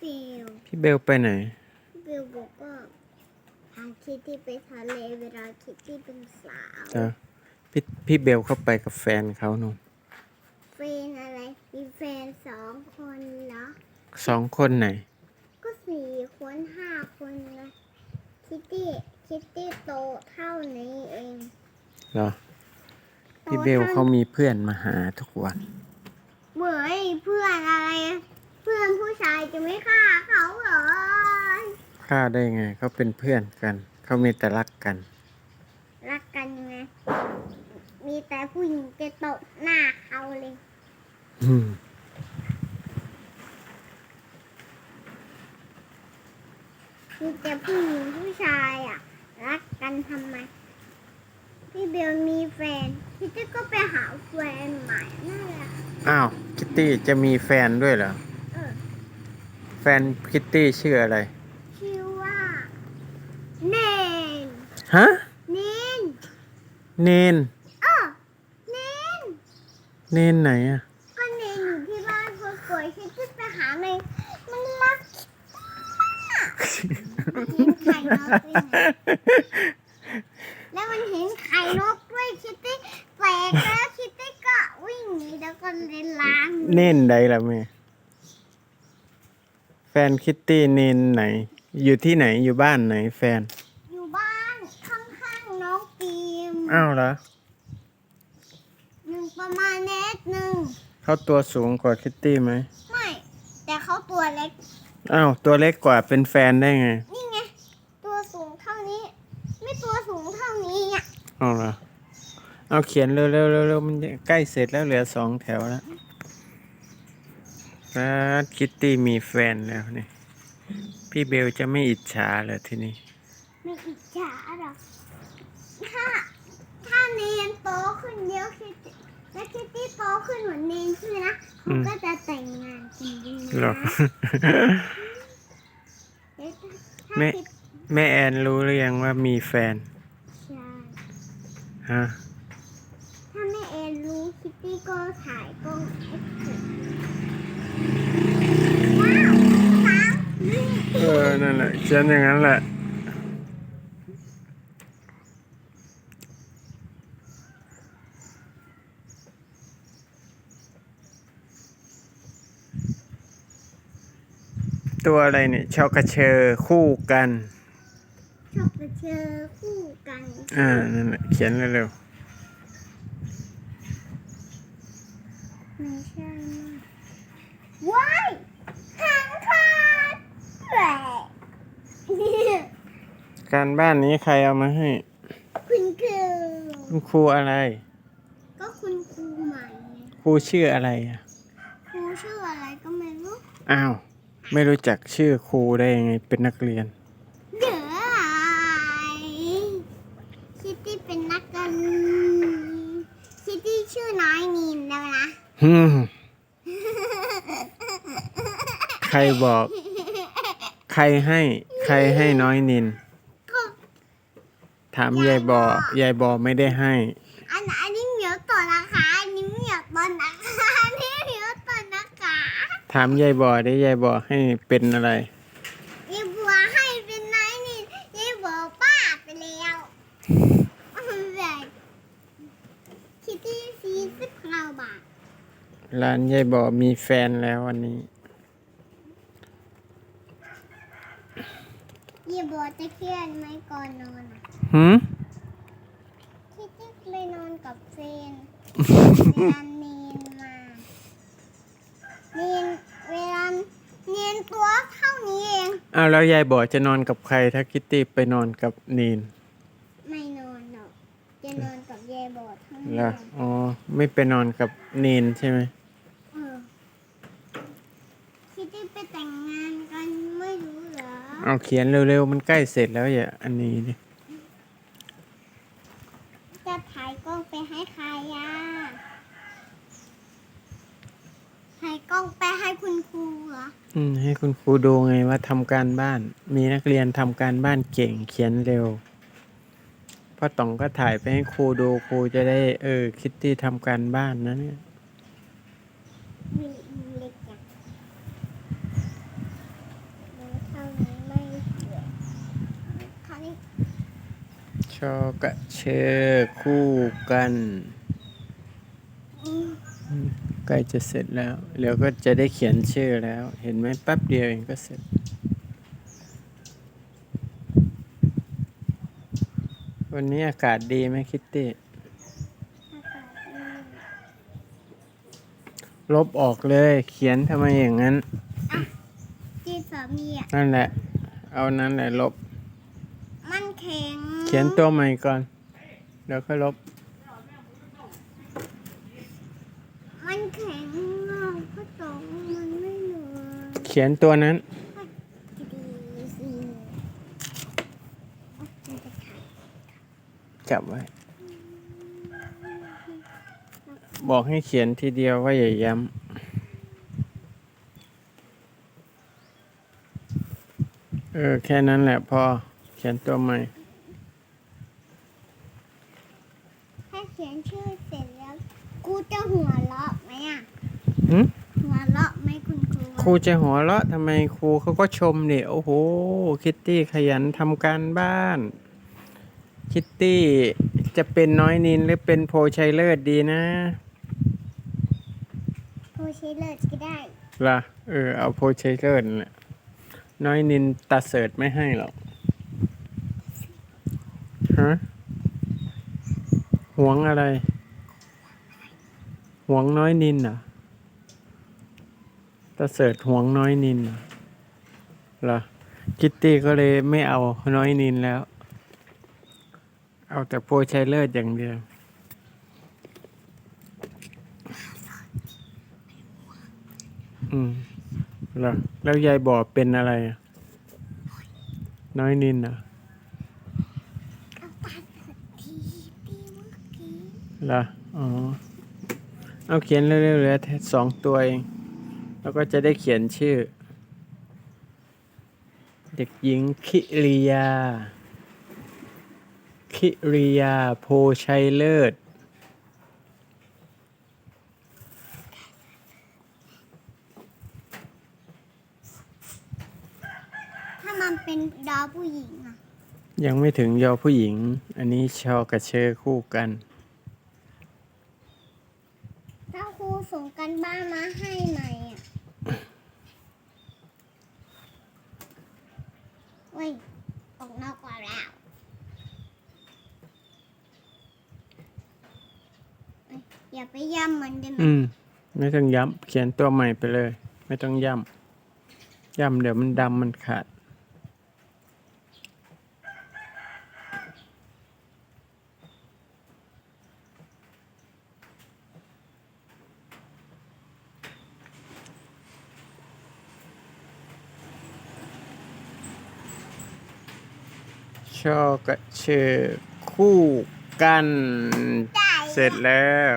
เบลพี่เบลไปไหน พี่เบลบอกว่าพาคิตตี้ไปทะเลเวลาคิตตี้เป็นสาวจ้ะพี่พี่เบลเข้าไปกับแฟนเขานู่นแฟนอะไร มีแฟนสองคนเหรอ สองคนไหน ก็สี่คนห้าคนนะคิตตี้คิตตี้โตเท่านี้เอง เหรอ พี่เบลเขามีเพื่อนมาหาทุกวัน เหมือนเพื่อนอะไรเพื่อนผู้ชายจะไม่ฆ่าเขาเหรอฆ่าได้ไงเขาเป็นเพื่อนกัน เขามีแต่รักกัน รักกันไงมีแต่ผู้หญิงจะตบหน้าเขาเลยอืมมีแต่ผู้หญิงผู้ชายอะ รักกันทำไมพี่เบลมีแฟนพี่เจ๊ก็ไปหาแฟนใหม่นั่นแหละอ้าว คิตตี้จะมีแฟนด้วยเหรอเออแฟนคิตตี้ชื่ออะไร ชื่อว่าเนนฮะเนนเนนเออเนนเนนไหนอะก็เนนอยู่ที่บ้านคนสวยที่จะไปหาเนนมันรักมากเห็นไข่นกด้วยนะแล้วมันเห็นไข่นกด้วยคิตตี้แปลกแล้วคิตตี้ก็วิ่งหนีแล้วก็เล่นล้าง เนนใดล่ะแม่แฟนคิตตี้เนนไหน อยู่ที่ไหนอยู่บ้านไหนแฟน อยู่บ้านข้างๆน้องปีมอ้าวเหรอหนึ่งประมาณเมตรหนึ่งเขาตัวสูงกว่าคิตตี้ไหมไม่ แต่เขาตัวเล็ก อ้าวตัวเล็กกว่าเป็นแฟนได้ไงนี่ไง ตัวสูงเท่านี้ ไม่ตัวสูงเท่านี้อะเอาเหรอเอาเขียนเร็วๆเร็วๆมันจะใกล้เสร็จแล้วเหลือสองแถวแล้ว ครับคิตตี้มีแฟนแล้วนี่ พี่เบลจะไม่อิจฉาเลยทีนี้ ไม่อิจฉาหรอก ถ้าถ้าเนนโตขึ้นเยอะคิตตี้และคิตตี้โตขึ้นเหมือนเนนใช่ไหมนะอืเขามก็จะแต่งงานกันดีเหรอนะเอ๊ะถ้าแม่คิดแม่แอนรู้หรือยังว่ามีแฟน ใช่ ฮะ ถ้าแม่เอ็นรู้คิตตี้ก็ถ่ายกล้องเอ็กซ์ว้าวสามนี่ เออ นั่นแหละเขียนอย่างนั้นแหละตัวอะไรเนี่ยชอกกระเชอคู่กันชอบไปเจอคู่กันอ่านั่นแหละเขียนเร็วไม่ใช่นะว้ายหางขาดแหละ ๆ การบ้านนี้ใครเอามาให้ คุณครูคุณครูอะไร ก็คุณครูใหม่ไงครูชื่ออะไรอะครูชื่ออะไรก็ไม่รู้อ้าว ไม่รู้จักชื่อครูได้ยังไงเป็นนักเรียน เดี๋ยวคิตตี้เป็นนักกันคิตตี้ชื่อน้อยนีนแล้วนะ ฮึมใครบอก ใครให้ ใครให้น้อยนินก็ ถามยายบอยายบอไม่ได้ให้ อันอันนี้เหมียวต่อนะคะอันนี้เหมียวต่อนะคะอันนี้เหมียวต่อนะคะถามยายบอได้ยายบอให้เป็นอะไรยี่บัวให้เป็นไนท์นี่ยี่บัวป้าไปแล้วแบบคิตตี้ซีสิบห้าบาทร้านยายบอมีแฟนแล้ววันนี้ ยี่บัวจะเครียดไหมก่อนนอนอะหืมคิตตี้ไปนอนกับเฟนเวลาเนนมาเนนเวลาเนนตัวเท่านี้เองอ้าวแล้วยายบอจะนอนกับใครถ้าคิตตี้ไปนอนกับนีนไม่นอนหรอกจะนอนกับยายบอดทั้งแล้วัวนอ๋อไม่ไปนอนกับนีนใช่ไหมเออคิด ที่ไปแต่งงานกันไม่รู้เหรอเอาเขียนเร็วๆ มันใกล้เสร็จแล้วอย่าอันนี้ดิจะถ่ายกล้องไปให้ใครอะถ่ายกล้องไปให้คุณครูเหรออืมให้คุณครูดูไงว่าทำการบ้าน มีนักเรียนทำการบ้านเก่งเขียนเร็วพ่อต๋องก็ถ่ายไปให้ครูดูครูจะได้ เออ คิตตี้ทำการบ้านนะเนี่ย มีเล็กอะ ชอกระเชอคู่กันอืมใกล้จะเสร็จแล้ว เดี๋ยวก็จะได้เขียนชื่อแล้ว เห็นไหมแป๊บเดียวเองก็เสร็จวันนี้อากาศดีไหมคิตตี้อากาศดีลบออกเลย เขียนทำไมอย่างนั้นจีสามีอะนั่นแหละ เอานั้นแหละลบ มันแข็ง เขียนตัวใหม่ก่อน เดี๋ยวค่อยลบ มันแข็งอะก็ตรงมันไม่เหลือเขียนตัวนั้น ดีสิโอ๊ะมันจะถ่ายจับไว้ บอกให้เขียนทีเดียวว่าอย่าย้ำ เออ แค่นั้นแหละพอ เขียนตัวใหม่ ถ้า เขียนชื่อเสร็จแล้วกูจะหัวเราะไหมอะหึหัวเราะไหมคุณครูครูจะหัวเราะทำไมครูเขาก็ชมเนี่ยโอ้โห คิตตี้ขยันทำการบ้าน คิตตี้จะเป็นน้อยนินหรือเป็นโพชัยเลิศดีนะครูใช้เลิศก็ได้ล่ะเออเอาโพชัยเลิศนั่นแหละน้อยนินตาเสิร์ตไม่ให้หรอกฮะ หวงอะไร หวงน้อยนินเหรอตาเสิร์ตหวงน้อยนินเหรอเหรอคิตตี้ก็เลยไม่เอาน้อยนินแล้ว เอาแต่โพชัยเลิศอย่างเดียวอืมเหรอแล้วยายบอกเป็นอะไร น้อยนินอะ เอาปากทีปีเมื่อ กี้เหรออ๋อ เอาเขียนเร็วๆเหลือแค่สองตัวเอง แล้วก็จะได้เขียนชื่อ เด็กหญิงคิริยา คิริยาโพชัยเลิศถ้ามันเป็นดาวผู้หญิงอะยังไม่ถึงยอผู้หญิง อันนี้ชอกับเชอคู่กัน ถ้าครูส่งกันบ้านมาให้ใหม่อะเว้ย ออกนอกกว่าแล้วอยอย่าไปย่ำมันได้ไหมอืม ไม่ต้องย้ำเขียนตัวใหม่ไปเลย ไม่ต้องย้ำย้ำเดี๋ยวมันดำมันขาด ชอกระเชอคู่กัน เสร็จแล้ว